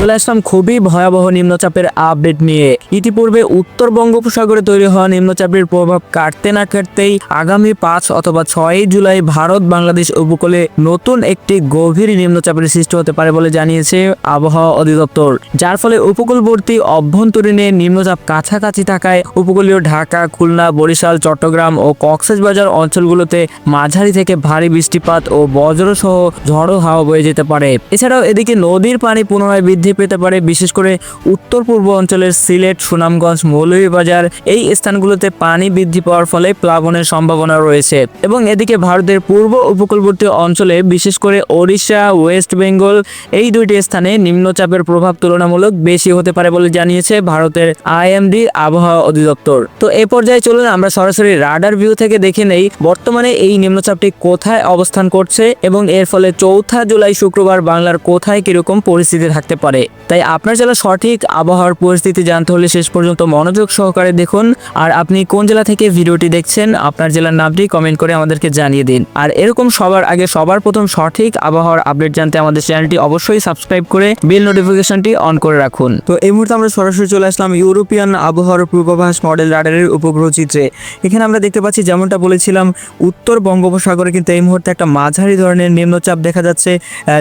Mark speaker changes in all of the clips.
Speaker 1: চলে আসলাম খুবই ভয়াবহ নিম্নচাপের আপডেট নিয়ে। ইতিপূর্বে উত্তর বঙ্গোপসাগরে তৈরি হওয়া নিম্নচাপের প্রভাব কাটতে না কাটতেই আগামী পাঁচ অথবা ছয়ই জুলাই ভারত বাংলাদেশ উপকূলে নতুন একটি গভীর নিম্নচাপের সৃষ্টি হতে পারে বলে জানিয়েছে আবহাওয়া অধিদপ্তর। যার ফলে উপকূলবর্তী অভ্যন্তরীণে নিম্নচাপ কাছাকাছি থাকায় উপকূলীয় ঢাকা, খুলনা, বরিশাল, চট্টগ্রাম ও কক্সবাজার অঞ্চলগুলোতে মাঝারি থেকে ভারী বৃষ্টিপাত ও বজ্রসহ ঝড়ো হাওয়া বয়ে যেতে পারে। এছাড়াও এদিকে নদীর পানি পুনরায় বৃদ্ধি পেতে পারে, বিশেষ করে উত্তর পূর্ব অঞ্চলের সিলেট, সুনামগঞ্জ, মৌলভীবাজার। এই স্থানগুলোতে পানি বৃদ্ধি পাওয়ার ফলে প্লাবনের সম্ভাবনা রয়েছে। এবং এদিকে ভারতের পূর্ব উপকূলবর্তী অঞ্চলে, বিশেষ করে ওড়িশা, ওয়েস্ট বেঙ্গল, এই দুইটি স্থানে নিম্নচাপের প্রভাব তুলনামূলক বেশি হতে পারে বলে জানিয়েছে ভারতের আইএমডি আবহাওয়া অধিদপ্তর। তো এ পর্যায়ে চলুন আমরা সরাসরি রাডার ভিউ থেকে দেখে নেই, বর্তমানে এই নিম্নচাপটি কোথায় অবস্থান করছে এবং এর ফলে চৌঠা জুলাই শুক্রবার বাংলার কোথায় কীরকম পরিস্থিতি থাকতে পারে। তাই আপনার জেলা সঠিক আবহাওয়ার পরিস্থিতি জানতে হলে শেষ পর্যন্ত মনোযোগ সহকারে দেখুন। আর আপনি কোন জেলা থেকে ভিডিওটি দেখছেন, আপনার জেলার নামটি কমেন্ট করে আমাদেরকে জানিয়ে দিন। আর এরকম সবার আগে সবার প্রথম সঠিক আবহাওয়ার আপডেট জানতে আমাদের চ্যানেলটি অবশ্যই সাবস্ক্রাইব করে বিল নোটিফিকেশনটি অন করে রাখুন। তো এই মুহূর্তে আমরা সরাসরি চলে আসলাম ইউরোপিয়ান আবহাওয়ার পূর্বাভাস মডেল রাডারের উপগ্রহ চিত্রে। এখানে আমরা দেখতে পাচ্ছি যেমনটা বলেছিলাম, উত্তর বঙ্গোপসাগরে কিন্তু এই মুহূর্তে একটা মাঝারি ধরনের নিম্নচাপ দেখা যাচ্ছে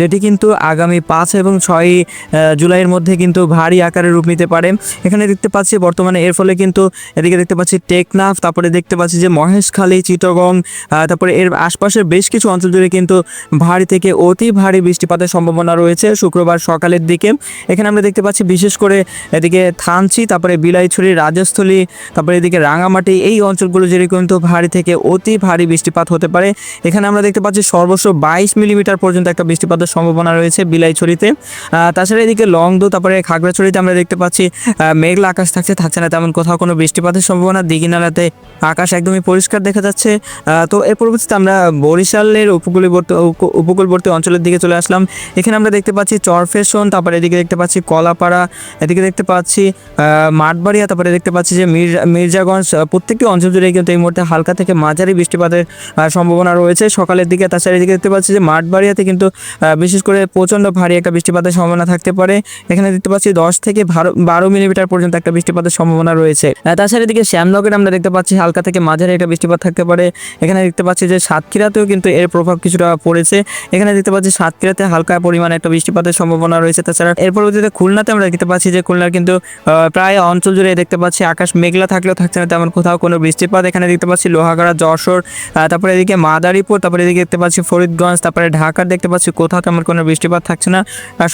Speaker 1: যেটি কিন্তু আগামী পাঁচ এবং ছয় জুলাইয়ের মধ্যে কিন্তু ভারী আকারে রূপ নিতে পারে। এখানে দেখতে পাচ্ছি বর্তমানে এর ফলে কিন্তু এদিকে দেখতে পাচ্ছি টেকনাফ, তারপরে দেখতে পাচ্ছি যে মহেশখালী, চিটগং তারপরে এর আশপাশের বেশ কিছু অঞ্চল জুড়ে কিন্তু ভারী থেকে অতি ভারী বৃষ্টিপাতের সম্ভাবনা রয়েছে শুক্রবার সকালের দিকে। এখানে আমরা দেখতে পাচ্ছি বিশেষ করে এদিকে থানচি, তারপরে বিলাইছড়ি, রাজস্থলী, তারপরে এদিকে রাঙামাটি, এই অঞ্চলগুলো জুড়ে কিন্তু ভারী থেকে অতি ভারী বৃষ্টিপাত হতে পারে। এখানে আমরা দেখতে পাচ্ছি সর্বোচ্চ বাইশ মিলিমিটার পর্যন্ত একটা বৃষ্টিপাতের সম্ভাবনা রয়েছে বিলাইছড়িতে। তাছাড়া এদিকে লংদো তারপরে খাগড়াছড়িতে আমরা দেখতে পাচ্ছি মেঘলা আকাশ থাকছে থাকছে না তেমন কোথাও কোনো বৃষ্টিপাতের সম্ভাবনা। দিঘিনালাতে আকাশ একদমই পরিষ্কার দেখা যাচ্ছে। তো এর পরবর্তীতে আমরা বরিশালের উপকূলবর্তী, উপ- উপকূলবর্তী অঞ্চলের দিকে চলে আসলাম। এখানে আমরা দেখতে পাচ্ছি চরফেশন, তারপরে এদিকে দেখতে পাচ্ছি কলাপাড়া, এদিকে দেখতে পাচ্ছি মাঠবাড়িয়া, তারপরে দেখতে পাচ্ছি যে মির্জা, মির্জাগঞ্জ প্রত্যেকটি অঞ্চল জুড়ে কিন্তু এই মুহূর্তে হালকা থেকে মাঝারি বৃষ্টিপাতের সম্ভাবনা রয়েছে। সকালের দিকে, তাছাড়া এদিকে দেখতে পাচ্ছি যে মাঠবাড়িয়াতে কিন্তু বিশেষ করে প্রচণ্ড ভারী একটা বৃষ্টিপাতের সম্ভাবনা থাকতে পারে। এখানে দেখতে পাচ্ছি দশ থেকে বারো- মিলিমিটার পর্যন্ত একটা বৃষ্টিপাতের সম্ভাবনা রয়েছে। তাছাড়া এদিকে শ্যামনগরে আমরা দেখতে পাচ্ছি হালকা থেকে মাঝারি একটা বৃষ্টিপাত থাকতে পারে। এখানে দেখতে পাচ্ছি যে সাতক্ষীরাতেও কিন্তু এর প্রভাব কিছুটা পড়েছে। এখানে দেখতে পাচ্ছি সাতক্ষীরাতে হালকা পরিমাণে একটা বৃষ্টিপাতের সম্ভাবনা রয়েছে। তাছাড়া এর পরবর্তীতে খুলনাতে আমরা দেখতে পাচ্ছি যে খুলনার কিন্তু প্রায় অঞ্চল জুড়ে দেখতে পাচ্ছি আকাশ মেঘলা থাকলেও থাকছে না তেমন কোথাও কোনো বৃষ্টিপাত। এখানে দেখতে পাচ্ছি লোহাগাড়া, যশোর তারপরে এদিকে মাদারীপুর, তারপরে এদিকে দেখতে পাচ্ছি ফরিদগঞ্জ, তারপরে ঢাকার দেখতে পাচ্ছি কোথাও তেমন কোনো বৃষ্টিপাত থাকছে না।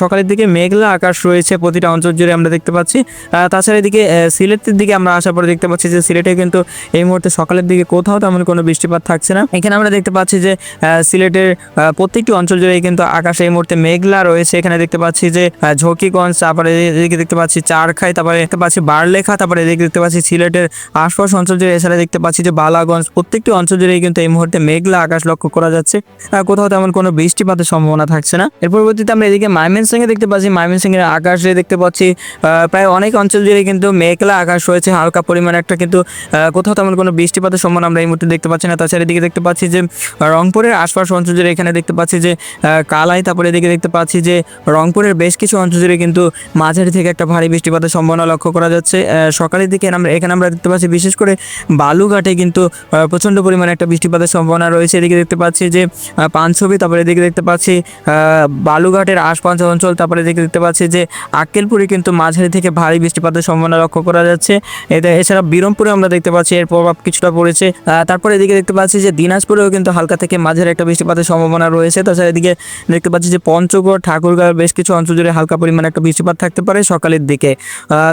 Speaker 1: সকালের দিকে মেঘলা আকাশ রয়েছে প্রতিটা অঞ্চল জুড়ে আমরা দেখতে পাচ্ছি। তাছাড়া এদিকে সিলেটের দিকে আমরা আসার পরে দেখতে পাচ্ছি যে সিলেটে কিন্তু এই মুহূর্তে সকালের দিকে কোথাও তেমন কোনো বৃষ্টিপাত থাকছে না। এখানে আমরা দেখতে পাচ্ছি যে সিলেটের প্রত্যেকটি অঞ্চল জুড়ে কিন্তু আকাশ এই মুহূর্তে মেঘলা রয়েছে। এখানে দেখতে পাচ্ছি যে ঝকিগঞ্জ, তারপরে এদিকে দেখতে পাচ্ছি চারখাই, তারপরে দেখতে পাচ্ছি বারলেখা, তারপরে এদিকে দেখতে পাচ্ছি সিলেটের আশপাশ অঞ্চল জুড়ে। এছাড়া দেখতে পাচ্ছি যে, বালাগঞ্জ, প্রত্যেকটি অঞ্চল জুড়ে কিন্তু এই মুহূর্তে মেঘলা আকাশ লক্ষ্য করা যাচ্ছে। কোথাও তেমন কোনো বৃষ্টিপাতের সম্ভাবনা থাকছে না। এর পরবর্তীতে আমরা এদিকে ময়মনসিংহে দেখতে পাচ্ছি ময়মনসিংহের আকাশে দেখতে পাচ্ছি প্রায় অনেক অঞ্চল জুড়ে কিন্তু মেঘলা আকাশ রয়েছে, হালকা পরিমাণে একটা কিন্তু কোথাও তেমন কোনো বৃষ্টিপাতের সম্ভাবনা আমরা এই মুহূর্তে দেখতে পাচ্ছি না। তাছাড়া এদিকে দেখতে পাচ্ছি যে, রংপুরের আশপাশ অঞ্চল জুড়ে এখানে দেখতে পাচ্ছি যে কালাই, তারপরে এদিকে দেখতে পাচ্ছি যে, রংপুরের বেশ কিছু অঞ্চল জুড়ে কিন্তু মাঝারি থেকে একটা ভারী বৃষ্টিপাতের সম্ভাবনা লক্ষ্য করা যাচ্ছে। সকালের দিকে আমরা, এখানে আমরা দেখতে পাচ্ছি বিশেষ করে বালুঘাটে কিন্তু প্রচণ্ড পরিমাণে একটা বৃষ্টিপাতের সম্ভাবনা রয়েছে। এদিকে দেখতে পাচ্ছি যে পানছবি, তারপরে এদিকে দেখতে পাচ্ছি বালুঘাটের আশপাশ অঞ্চল, তারপরে এদিকে দেখতে পাচ্ছি যে আক্কেলপুরে কিন্তু মাঝারি থেকে ভারী বৃষ্টিপাতের সম্ভাবনা লক্ষ্য করা যাচ্ছে। এতে এছাড়া বিরমপুরে আমরা দেখতে পাচ্ছি এর প্রভাব কিছুটা পড়েছে। তারপরে এদিকে দেখতে পাচ্ছি যে দিনাজপুরেও কিন্তু হালকা থেকে মাঝারি একটা বৃষ্টিপাতের সম্ভাবনা রয়েছে। তাছাড়া এদিকে দেখতে পাচ্ছি যে পঞ্চগড় ঠাকুরগাঁও বেশ কিছু অঞ্চল জুড়ে হালকা পরিমাণে একটা বৃষ্টিপাত থাকতে পারে সকালের দিকে।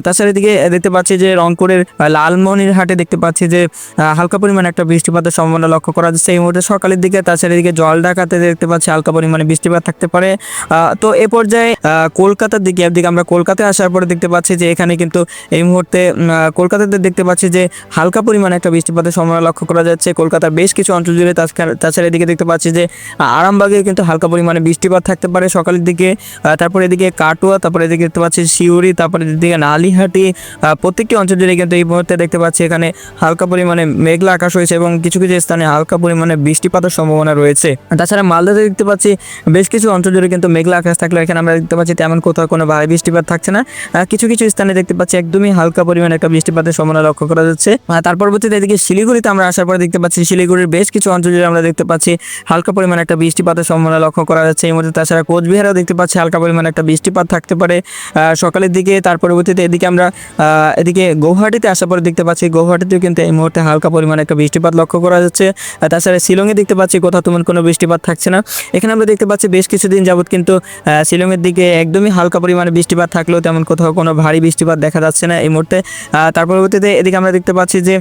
Speaker 1: তাছাড়া এদিকে দেখতে পাচ্ছি যে রংপুরের আহ, লালমনিরহাটে দেখতে পাচ্ছি যে হালকা পরিমাণে একটা বৃষ্টিপাতের সম্ভাবনা লক্ষ্য করা যাচ্ছে। এই মুহূর্তে সকালের দিকে তাছাড়া এদিকে জল ঢাকাতে দেখতে পাচ্ছি হালকা পরিমাণে বৃষ্টিপাত থাকতে পারে। তো এ পর্যায়ে কলকাতার দিকে একদিকে আমরা কলকাতায় আসার পরে দেখতে পাচ্ছি যে এখানে কিন্তু এই মুহূর্তে কলকাতাতে দেখতে পাচ্ছি যে হালকা পরিমাণে একটা বৃষ্টিপাতের সম্ভাবনা লক্ষ্য করা যাচ্ছে। কলকাতার বেশ কিছু অঞ্চল জুড়ে তাছাড়া- এদিকে দেখতে পাচ্ছি যে আরামবাগে কিন্তু হালকা পরিমাণে বৃষ্টিপাত থাকতে পারে সকালের দিকে। তারপরে এদিকে কাটুয়া, তারপরে এদিকে দেখতে পাচ্ছি শিউরি, তারপরে এদিকে নালিহাটি প্রত্যেকটি অঞ্চল জুড়ে কিন্তু এই মুহূর্তে দেখতে পাচ্ছি এখানে হালকা পরিমাণে মেঘলা আকাশ হয়েছে এবং কিছু কিছু স্থানে হালকা পরিমাণে বৃষ্টিপাতের সম্ভাবনা রয়েছে। তাছাড়া মালদাতে দেখতে পাচ্ছি বেশ কিছু অঞ্চল জুড়ে কিন্তু মেঘলা আকাশ থাকলে এখানে আমরা দেখতে পাচ্ছি তেমন তেমন কোথাও কোনো ভারী বৃষ্টিপাত থাকছে না। কিছু কিছু স্থানে দেখতে পাচ্ছি একদমই হালকা পরিমাণে একটা বৃষ্টিপাতের সম্ভাবনা লক্ষ্য করা যাচ্ছে। তার পরবর্তীতে এদিকে শিলিগুড়িতে আমরা আসার পরে দেখতে পাচ্ছি শিলিগুড়ির বেশ কিছু অঞ্চল আমরা দেখতে পাচ্ছি হালকা পরিমাণে একটা বৃষ্টিপাতের সম্ভাবনা লক্ষ্য করা যাচ্ছে। এই মধ্যে তাছাড়া কোচবিহারেও দেখতে পাচ্ছি হালকা পরিমাণে একটা বৃষ্টিপাত থাকতে পারে। সকালের দিকে, তার পরবর্তীতে এদিকে আমরা এদিকে গৌহাটিতে আসার পরে দেখতে পাচ্ছি গৌহাটিতেও কিন্তু এই মুহূর্তে হালকা পরিমাণে একটা বৃষ্টিপাত লক্ষ্য করা যাচ্ছে। তাছাড়া শিলংয়ে দেখতে পাচ্ছি কোথাও তেমন কোনো বৃষ্টিপাত থাকছে না। এখানে আমরা দেখতে পাচ্ছি বেশ কিছুদিন যাবত কিন্তু শিলংয়ের দিকে একদমই হালকা পরিমাণে বৃষ্টিপাত থাকলেও তেমন কোথাও কোনো ভারী বৃষ্টিপাত দেখা যাচ্ছে না এই মুহূর্তে। তার পরবর্তীতে এদিকে আমরা দেখতে পাচ্ছি যে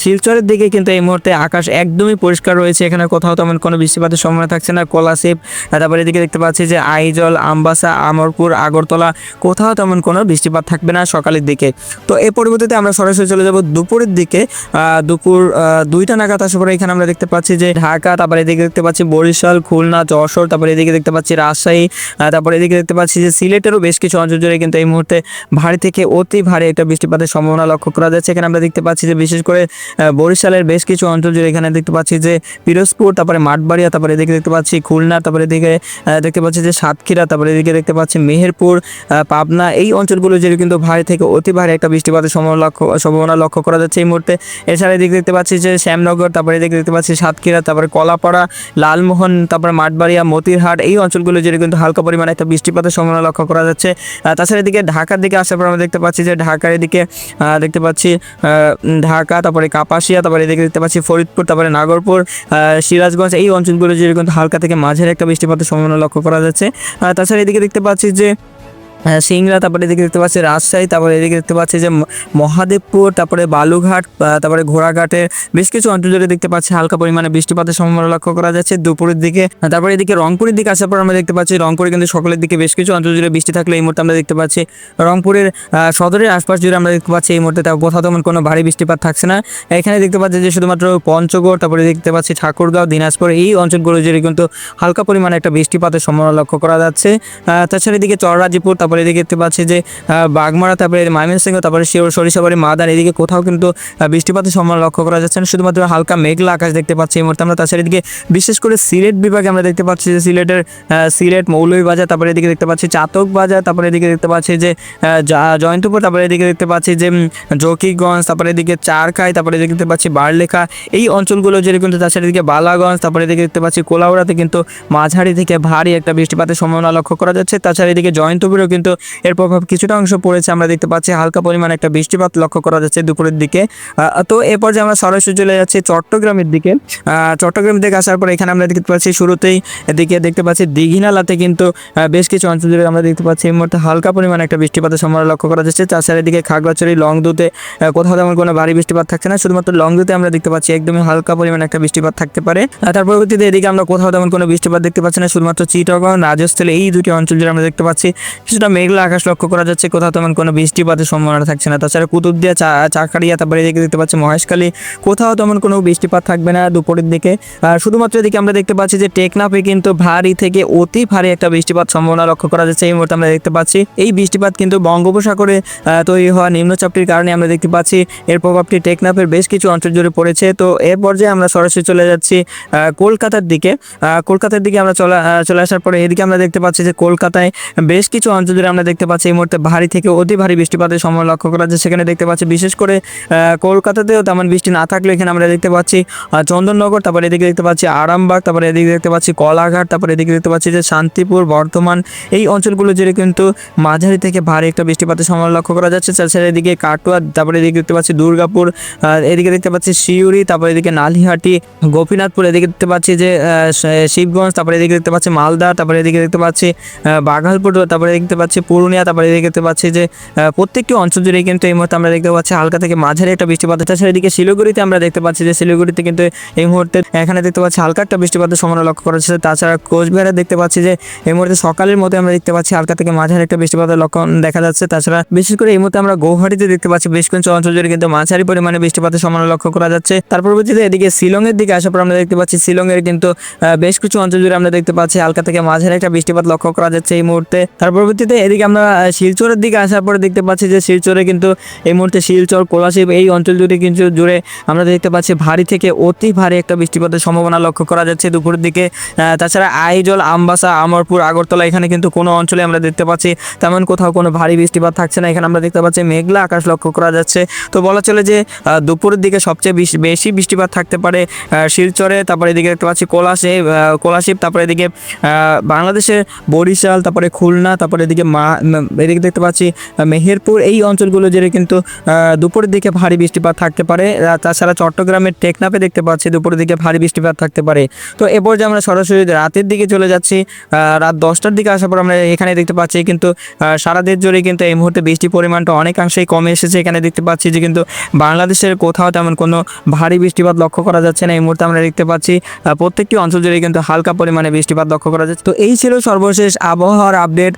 Speaker 1: শিলচরের দিকে কিন্তু এই মুহূর্তে আকাশ একদমই পরিষ্কার রয়েছে। এখানে কোথাও তেমন কোনো বৃষ্টিপাতের সম্ভাবনা থাকছে না। কলাশিপ তারপরে এদিকে দেখতে পাচ্ছি যে, আইজল, আমবাসা, আমরপুর, আগরতলা কোথাও তেমন কোনো বৃষ্টিপাত থাকবে না সকালের দিকে। তো এর পরবর্তীতে আমরা সরাসরি চলে যাব দুপুরের দিকে। দুপুর দুইটা নাগাদ আসার পরে এখানে আমরা দেখতে পাচ্ছি যে, ঢাকা, তারপরে এদিকে দেখতে পাচ্ছি বরিশাল, খুলনা, যশোর, তারপরে এদিকে দেখতে পাচ্ছি রাজশাহী তারপরে এদিকে দেখতে পাচ্ছি যে সিলেটেরও বেশ কিছু অঞ্চল জুড়ে কিন্তু এই মুহূর্তে ভারী থেকে অতি ভারী একটা বৃষ্টিপাতের সম্ভাবনা লক্ষ্য করা যাচ্ছে। এখানে আমরা দেখতে পাচ্ছি যে বিশেষ করে বরিশালের বেশ কিছু অঞ্চল জুড়ে এখানে দেখতে পাচ্ছি যে পিরোজপুর, তারপরে মাঠবাড়িয়া, তারপরে এদিকে দেখতে পাচ্ছি খুলনা, তারপরে এদিকে দেখতে পাচ্ছি যে সাতক্ষীরা, তারপরে এদিকে দেখতে পাচ্ছি মেহেরপুর পাবনা, এই অঞ্চলগুলো যে কিন্তু ভারী থেকে অতি ভারী একটা বৃষ্টিপাতের সম্ভাবনা লক্ষ্য সম্ভাবনা লক্ষ্য করা যাচ্ছে এই মুহূর্তে। এছাড়া এদিকে দেখতে পাচ্ছি যে শ্যামনগর, তারপরে এদিকে দেখতে পাচ্ছি সাতক্ষীরা, তারপরে কলাপাড়া, লালমোহন, তারপরে মাঠবাড়িয়া, মতিরহাট, এই অঞ্চলগুলো যে কিন্তু হালকা পরিমাণে একটা বৃষ্টিপাতের সম্ভাবনা লক্ষ্য করা যাচ্ছে। তাছাড়া এদিকে ঢাকার দিকে আসার পর আমরা দেখতে পাচ্ছি যে ঢাকার এদিকে দেখতে পাচ্ছি ঢাকা, তারপরে কাপাসিয়া, তারপরে এদিকে দেখতে পাচ্ছি ফরিদপুর, তারপরে নাগরপুর সিরাজগঞ্জ, এই অঞ্চলগুলো যে কিন্তু হালকা থেকে মাঝের একটা বৃষ্টিপাতের সম্ভাবনা লক্ষ্য করা যাচ্ছে। তাছাড়া এদিকে দেখতে পাচ্ছি যে সিংড়া তারপরে এদিকে দেখতে পাচ্ছি রাজশাহী, তারপরে এদিকে দেখতে পাচ্ছি যে মহাদেবপুর, তারপরে বালুঘাট তারপরে ঘোড়াঘাটের বেশ কিছু অঞ্চল দেখতে পাচ্ছি হালকা পরিমাণে বৃষ্টিপাতের সম্ভাবনা লক্ষ্য করা যাচ্ছে। দুপুরের দিকে তারপরে এদিকে রংপুরের দিকে আসার পর আমরা দেখতে পাচ্ছি, রংপুরে কিন্তু সকলের দিকে বেশ কিছু অঞ্চল জুড়ে বৃষ্টি থাকলে এই মুহূর্তে আমরা দেখতে পাচ্ছি, রংপুরের সদরের আশপাশ জুড়ে আমরা দেখতে পাচ্ছি এই মুহূর্তে তাও কোথাও তেমন কোনো ভারী বৃষ্টিপাত থাকছে না। এখানে দেখতে পাচ্ছি যে শুধুমাত্র পঞ্চগড়, তারপরে দেখতে পাচ্ছি ঠাকুরগাঁও, দিনাজপুর এই অঞ্চলগুলো জুড়ে কিন্তু হালকা পরিমাণে একটা বৃষ্টিপাতের সম্ভাবনা লক্ষ্য করা যাচ্ছে। তাছাড়া এদিকে চররাজিপুর, তারপরে এদিকে দেখতে পাচ্ছি যে বাগমারা তারপরে ময়মনসিংহ, তারপরে সরিষাবাড়ি, মাদার, এদিকে কোথাও কিন্তু বৃষ্টিপাতের সম্ভাবনা লক্ষ্য করা যাচ্ছে না। শুধুমাত্র হালকা মেঘলা আকাশ দেখতে পাচ্ছি এই মুহূর্তে আমরা। তাছাড়া এদিকে বিশেষ করে সিলেট বিভাগে আমরা দেখতে পাচ্ছি যে, সিলেটের সিলেট মৌলভীবাজার, তারপরে এদিকে দেখতে পাচ্ছি চাতক বাজার তারপরে এদিকে দেখতে পাচ্ছি যে জয়ন্তপুর, তারপরে এদিকে দেখতে পাচ্ছি যে জকিগঞ্জ, তারপরে এদিকে চারখাই তারপরে এদিকে দেখতে পাচ্ছি বারলেখা। এই অঞ্চলগুলো যে কিন্তু তাছাড়া এদিকে বালাগঞ্জ, তারপরে এদিকে দেখতে পাচ্ছি কোলাউড়াতে কিন্তু মাঝারি থেকে ভারী একটা বৃষ্টিপাতের সম্ভাবনা লক্ষ্য করা যাচ্ছে। তাছাড়া এদিকে জয়ন্তপুরেও কিন্তু এর প্রভাব কিছুটা অংশ পড়েছে। আমরা দেখতে পাচ্ছি হালকা পরিমাণে একটা বৃষ্টিপাত লক্ষ্য করা যাচ্ছে দুপুরের দিকে। তো এরপর যে আমরা সরাসরি চলে যাচ্ছি চট্টগ্রামের দিকে। চট্টগ্রাম থেকে আসার পর এখানে আমরা দেখতে পাচ্ছি শুরুতেই এদিকে দেখতে পাচ্ছি দীঘিনালাতে কিন্তু বেশ কিছু অঞ্চল জুড়ে আমরা দেখতে পাচ্ছি এই মুহূর্তে হালকা পরিমাণে একটা বৃষ্টিপাতের সম্ভাবনা লক্ষ্য করা যাচ্ছে। তাছাড়া এদিকে খাগড়াছড়ি, লংদুতে কোথাও তেমন কোনো ভারী বৃষ্টিপাত থাকছে না। শুধুমাত্র লংদুতে আমরা দেখতে পাচ্ছি একদমই হালকা পরিমাণে একটা বৃষ্টিপাত থাকতে পারে। তার পরবর্তীতে এদিকে আমরা কোথাও তেমন কোনো বৃষ্টিপাত দেখতে পাচ্ছি না। শুধুমাত্র চিটগং রাজস্থলে এই দুটি অঞ্চল জুড়ে আমরা দেখতে পাচ্ছি। কিছুটা মেঘলা আকাশ লক্ষ্য করা যাচ্ছে। কোথাও তেমন কোনো বৃষ্টিপাতের সম্ভাবনা থাকছে না। তাছাড়া কুতুবদিয়া চাকারিয়া তারপরে এদিকে দেখতে পাচ্ছি মহেশখালী। কোথাও তেমন কোনো বৃষ্টিপাত থাকবে না দুপুরের দিকে। শুধুমাত্র এদিকে আমরা দেখতে পাচ্ছি যে টেকনাফে কিন্তু ভারী থেকে অতি ভারী একটা বৃষ্টিপাত সম্ভাবনা লক্ষ্য করা যাচ্ছে। এই মুহূর্তে আমরা দেখতে পাচ্ছি, এই বৃষ্টিপাত কিন্তু বঙ্গোপসাগরে তৈরি হওয়া নিম্নচাপটির কারণে আমরা দেখতে পাচ্ছি এর প্রভাবটি টেকনাফের বেশ কিছু অঞ্চল জুড়ে পড়েছে। তো এর পর্যায়ে আমরা সরাসরি চলে যাচ্ছি কলকাতার দিকে। কলকাতার দিকে আমরা চলে চলে আসার পরে এদিকে আমরা দেখতে পাচ্ছি যে কলকাতায় বেশ কিছু অঞ্চল জুড়ে আমরা দেখতে পাচ্ছি এই মুহূর্তে ভারী থেকে অতি ভারী বৃষ্টিপাতের সময় লক্ষ্য করা যাচ্ছে সেখানে দেখতে পাচ্ছি বিশেষ করে কলকাতাতেও তেমন বৃষ্টি না থাকলেও এখানে আমরা দেখতে পাচ্ছি চন্দননগর তারপরে এদিকে দেখতে পাচ্ছি আরামবাগ তারপরে এদিকে দেখতে পাচ্ছি কলাঘাট তারপরে এদিকে দেখতে পাচ্ছি যে শান্তিপুর বর্ধমান এই অঞ্চলগুলো জুড়ে কিন্তু মাঝারি থেকে ভারী একটা বৃষ্টিপাতের সময় লক্ষ্য করা যাচ্ছে তাছাড়া এদিকে কাটোয়া তারপরে এদিকে দেখতে পাচ্ছি দুর্গাপুর এদিকে দেখতে পাচ্ছি শিউরি তারপরে এদিকে নালিহাটি গোপীনাথপুর এদিকে দেখতে পাচ্ছি যে শিবগঞ্জ তারপরে এদিকে দেখতে পাচ্ছি মালদা তারপরে এদিকে দেখতে পাচ্ছি বাঘালপুর তারপরে দেখতে পাচ্ছি পুরুলিয়া, তারপরে এদিকে দেখতে পাচ্ছি যে প্রত্যেকটি অঞ্চল জুড়ে কিন্তু এই মুহূর্তে আমরা দেখতে পাচ্ছি হালকা থেকে মাঝারি একটা বৃষ্টিপাত। তাছাড়া এদিকে শিলিগুড়িতে আমরা দেখতে পাচ্ছি যে, শিলিগুড়িতে কিন্তু এই মুহূর্তে এখানে দেখতে পাচ্ছি হালকা একটা বৃষ্টিপাতের সম্ভাবনা লক্ষ্য করা যাচ্ছে। তাছাড়া কোচবিহারে দেখতে পাচ্ছি যে, এই মুহূর্তে সকালের মধ্যে আমরা দেখতে পাচ্ছি হালকা থেকে মাঝারি একটা বৃষ্টিপাতের লক্ষণ দেখা যাচ্ছে। তাছাড়া বিশেষ করে এই মুহূর্তে আমরা গৌহাটিতে দেখতে পাচ্ছি বেশ কিছু অঞ্চল জুড়ে কিন্তু মাঝারি পরিমাণে বৃষ্টিপাতের সম্ভাবনা লক্ষ্য করা যাচ্ছে। তার পরবর্তীতে এদিকে শিলংয়ের দিকে আসার পর আমরা দেখতে পাচ্ছি শিলংয়ের কিন্তু বেশ কিছু অঞ্চল জুড়ে আমরা দেখতে পাচ্ছি হালকা থেকে মাঝারি একটা বৃষ্টিপাত লক্ষ্য করা যাচ্ছে এই মুহূর্তে। তার পরবর্তীতে এদিকে আমরা শিলচরের দিকে আসার পরে দেখতে পাচ্ছি যে শিলচরে কিন্তু এই মুহূর্তে শিলচর কোলাশিব এই অঞ্চল জুড়ে কিন্তু জুড়ে আমরা দেখতে পাচ্ছি ভারী থেকে অতি ভারী একটা বৃষ্টিপাতের সম্ভাবনা লক্ষ্য করা যাচ্ছে দুপুরের দিকে। তাছাড়া আইজল আমবাসা আমরপুর আগরতলা এখানে কিন্তু কোনো অঞ্চলে আমরা দেখতে পাচ্ছি তেমন কোথাও কোনো ভারী বৃষ্টিপাত থাকছে না। এখানে আমরা দেখতে পাচ্ছি মেঘলা আকাশ লক্ষ্য করা যাচ্ছে। তো বলা চলে যে দুপুরের দিকে সবচেয়ে বেশি বৃষ্টিপাত থাকতে পারে শিলচরে তারপরে এদিকে দেখতে পাচ্ছি কোলাশে আহ, কোলাশিব তারপরে এদিকে বাংলাদেশের বরিশাল তারপরে খুলনা তারপরে এদিকে মা এদিকে দেখতে পাচ্ছি মেহেরপুর, এই অঞ্চলগুলো জুড়ে কিন্তু দুপুরের দিকে ভারী বৃষ্টিপাত থাকতে পারে। তাছাড়া চট্টগ্রামের টেকনাফে দেখতে পাচ্ছি, দুপুরের দিকে ভারী বৃষ্টিপাত থাকতে পারে। তো এরপর যে আমরা সরাসরি রাতের দিকে চলে যাচ্ছি। রাত দশটার দিকে আসার পর আমরা এখানে দেখতে পাচ্ছি কিন্তু সারা দেশ জুড়ে কিন্তু এই মুহূর্তে বৃষ্টির পরিমাণটা অনেকাংশেই কমে এসেছে। এখানে দেখতে পাচ্ছি যে কিন্তু বাংলাদেশের কোথাও তেমন কোনো ভারী বৃষ্টিপাত লক্ষ্য করা যাচ্ছে না। এই মুহূর্তে আমরা দেখতে পাচ্ছি প্রত্যেকটি অঞ্চল জুড়ে কিন্তু হালকা পরিমাণে বৃষ্টিপাত লক্ষ্য করা যাচ্ছে। তো এই ছিল সর্বশেষ আবহাওয়ার আপডেট।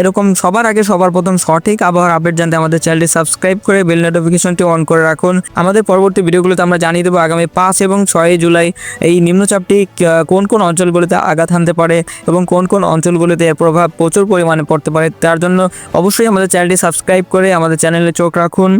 Speaker 1: এরকম সবার আগে সবার প্রথম সঠিক আবহাওয়ার আপডেট জানতে আমাদের চ্যানেলটি সাবস্ক্রাইব করে বেল নোটিফিকেশনটি অন করে রাখুন। আমাদের পরবর্তী ভিডিওগুলোতে আমরা জানিয়ে দেবো আগামী পাঁচ এবং ছয় জুলাই এই নিম্নচাপটি কোন কোন অঞ্চলগুলিতে আঘাত হানতে পারে এবং কোন কোন অঞ্চলগুলিতে এর প্রভাব প্রচুর পরিমাণে পড়তে পারে, তার জন্য অবশ্যই আমাদের চ্যানেলটি সাবস্ক্রাইব করে আমাদের চ্যানেলে চোখ রাখুন।